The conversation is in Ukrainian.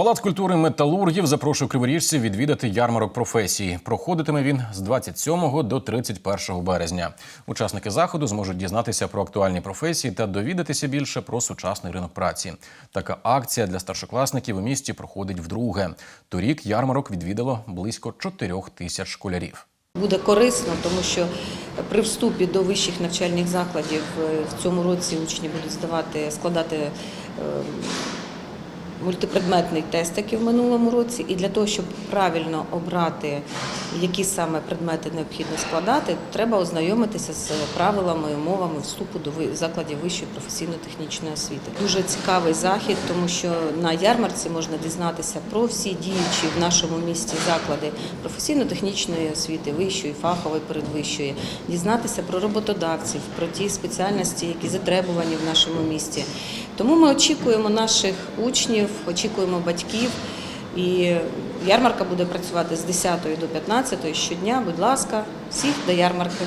Палац культури металургів запрошує криворіжців відвідати ярмарок професій. Проходитиме він з 27 до 31 березня. Учасники заходу зможуть дізнатися про актуальні професії та довідатися більше про сучасний ринок праці. Така акція для старшокласників у місті проходить вдруге. Торік ярмарок відвідало близько 4 тисяч школярів. Буде корисно, тому що при вступі до вищих навчальних закладів е, в цьому році учні будуть здавати, складати е, мультипредметний тест, як і в минулому році, і для того, щоб правильно обрати, які саме предмети необхідно складати, треба ознайомитися з правилами і умовами вступу до закладів вищої професійно-технічної освіти. Дуже цікавий захід, тому що на ярмарці можна дізнатися про всі діючі в нашому місті заклади професійно-технічної освіти, вищої, фахової, передвищої, дізнатися про роботодавців, про ті спеціальності, які затребувані в нашому місті. Тому ми очікуємо наших учнів, очікуємо батьків. І ярмарка буде працювати з 10 до 15 щодня. Будь ласка, всіх до ярмарки.